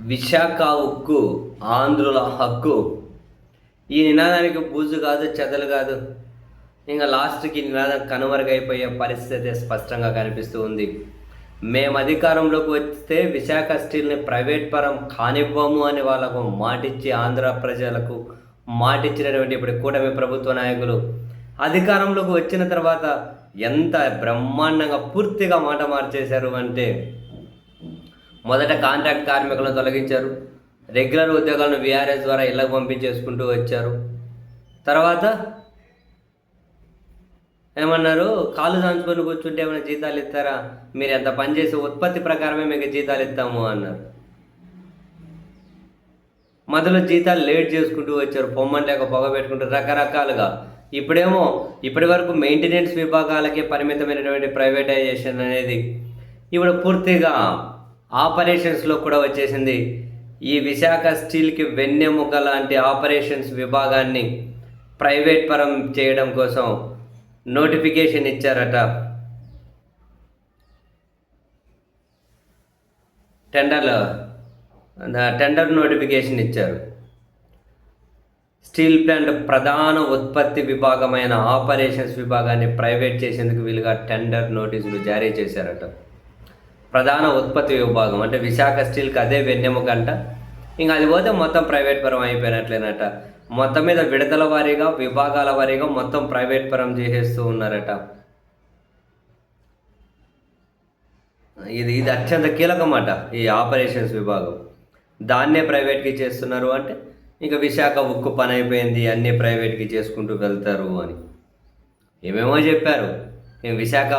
విశాఖ ఉక్కు ఆంధ్రుల హక్కు. ఈ నినాదానికి బూజు కాదు చెదలు కాదు. ఇంకా లాస్ట్కి నినాదం కనుమరుగైపోయే పరిస్థితి స్పష్టంగా కనిపిస్తూ ఉంది. మేము అధికారంలోకి వస్తే విశాఖ స్టీల్ని ప్రైవేట్ పరం కానివ్వము అని వాళ్ళకు మాటిచ్చి ఆంధ్ర ప్రజలకు మాటిచ్చినటువంటి ఇప్పుడు కూటమి ప్రభుత్వ నాయకులు. అధికారంలోకి వచ్చిన తర్వాత ఎంత బ్రహ్మాండంగా పూర్తిగా మాట మార్చేశారు అంటే మొదట కాంట్రాక్ట్ కార్మికులను తొలగించారు. రెగ్యులర్ ఉద్యోగాలను విఆర్ఎస్ ద్వారా ఇళ్ళకు పంపించేసుకుంటూ వచ్చారు. తర్వాత ఏమన్నారు? కాళ్ళు దాంచుకొని కూర్చుంటే ఏమైనా జీతాలు ఇస్తారా? మీరు ఎంత పని చేసి ఉత్పత్తి ప్రకారమే మీకు జీతాలు ఇస్తాము అన్నారు. మొదలు జీతాలు లేట్ చేసుకుంటూ వచ్చారు. పొమ్మని లేక పొగ పెట్టుకుంటూ రకరకాలుగా. ఇప్పుడేమో ఇప్పటి వరకు మెయింటెనెన్స్ విభాగాలకే పరిమితమైనటువంటి ప్రైవేటైజేషన్ అనేది ఇప్పుడు పూర్తిగా ఆపరేషన్స్లో కూడా వచ్చేసింది. ఈ విశాఖ స్టీల్కి వెన్నెముక లాంటి ఆపరేషన్స్ విభాగాన్ని ప్రైవేట్ పరం చేయడం కోసం నోటిఫికేషన్ ఇచ్చారట. టెండర్లో టెండర్ నోటిఫికేషన్ ఇచ్చారు. స్టీల్ ప్లాంట్ ప్రధాన ఉత్పత్తి విభాగమైన ఆపరేషన్స్ విభాగాన్ని ప్రైవేట్ చేసేందుకు వీలుగా టెండర్ నోటీసులు జారీ చేశారట. ప్రధాన ఉత్పత్తి విభాగం. అంటే విశాఖ స్టీల్కి అదే వెన్నెముక అంట. ఇంకా అది పోతే మొత్తం ప్రైవేట్ పరం అయిపోయినట్లేనట మొత్తం మీద విడతల వారీగా విభాగాల వారీగా మొత్తం ప్రైవేట్ పరం చేసేస్తూ ఉన్నారట. ఇది ఇది అత్యంత కీలకమాట ఈ ఆపరేషన్స్ విభాగం. దాన్నే ప్రైవేట్కి చేస్తున్నారు అంటే ఇంకా విశాఖ ఉక్కు పని అయిపోయింది అన్నీ ప్రైవేట్కి చేసుకుంటూ వెళ్తారు అని. ఏమేమో చెప్పారు. నేను విశాఖ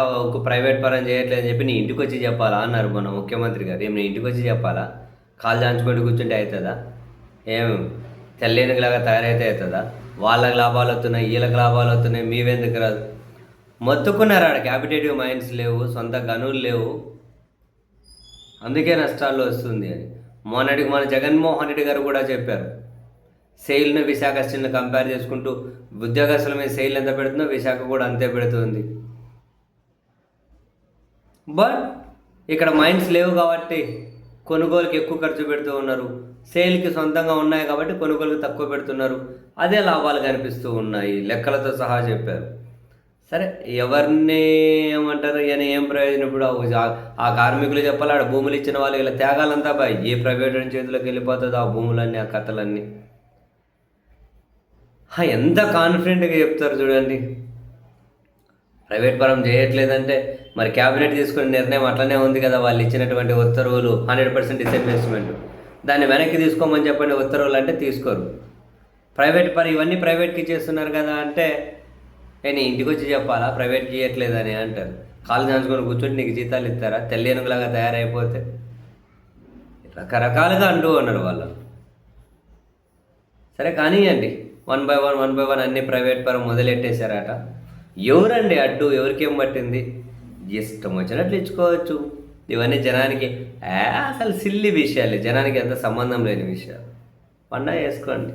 ప్రైవేట్ పరం చేయట్లేదని చెప్పి నీ ఇంటికి వచ్చి చెప్పాలా అన్నారు మన ముఖ్యమంత్రి గారు. ఏం నీ ఇంటికి వచ్చి చెప్పాలా? కాలు దాంచుకుంటూ కూర్చుంటే అవుతుందా? ఏం తెల్లేనుగులాగా తయారైతే అవుతుందా? వాళ్ళకి లాభాలు వస్తున్నాయి వీళ్ళకి లాభాలు వస్తున్నాయి మీవెందుకు రాదు మొత్తుకున్నారు ఆడ. క్యాపిటేటివ్ మైండ్స్ లేవు సొంత గనులు లేవు. అందుకే నష్టాలు వస్తుంది అని. మొన్నటికి మన జగన్మోహన్ రెడ్డి గారు కూడా చెప్పారు. సెయిల్ను విశాఖ స్టీల్ని కంపేర్ చేసుకుంటూ ఉద్యోగస్తుల మీద సెయిల్ ఎంత పెడుతుందో విశాఖ కూడా అంతే పెడుతుంది. బట్ ఇక్కడ మైండ్స్ లేవు కాబట్టి కొనుగోలుకి ఎక్కువ ఖర్చు పెడుతూ ఉన్నారు. సేల్కి సొంతంగా ఉన్నాయి కాబట్టి కొనుగోలుకి తక్కువ పెడుతున్నారు. అదే లాభాలు కనిపిస్తూ ఉన్నాయి. లెక్కలతో సహా చెప్పారు. సరే ఎవరిని ఏమంటారు? ఈయన ఏం ప్రయోజనం? ఇప్పుడు ఆ- కార్మికులు చెప్పాలి ఆడ భూములు ఇచ్చిన వాళ్ళు ఇలా త్యాగాలంతా బాయ్. ఏ ప్రైవేట్ చేతిలోకి వెళ్ళిపోతుందో ఆ భూములన్నీ ఆ కథలన్నీ. ఎంత కాన్ఫిడెంట్గా చెప్తారు చూడండి. ప్రైవేట్ పరం చేయట్లేదంటే మరి క్యాబినెట్ తీసుకునే నిర్ణయం అట్లనే ఉంది కదా వాళ్ళు ఇచ్చినటువంటి ఉత్తర్వులు హండ్రెడ్ పర్సెంట్ డిస్ఇన్వెస్ట్మెంట్ దాన్ని వెనక్కి తీసుకోమని చెప్పండి ఉత్తర్వులు అంటే తీసుకోరు. ప్రైవేట్ పరి ఇవన్నీ ప్రైవేట్కి చేస్తున్నారు కదా అంటే నేను ఇంటికి వచ్చి చెప్పాలా? ప్రైవేట్కి ఇవ్వట్లేదని అంటారు. కాలు దాంచుకొని కూర్చొని నీకు జీతాలు ఇస్తారా? తెల్లేనుగులాగా తయారైపోతే. రకరకాలుగా అంటూ ఉన్నారు వాళ్ళు. సరే కానివ్వండి one by one one by one అన్ని ప్రైవేట్ పరం మొదలెట్టేశారట. ఎవరండి అడ్డు? ఎవరికేం పట్టింది? ఇష్టం వచ్చినట్లు ఇచ్చుకోవచ్చు. ఇవన్నీ జనానికి అసలు సిల్లి విషయాలు. జనానికి ఎంత సంబంధం లేని విషయాలు. పండగ చేసుకోండి.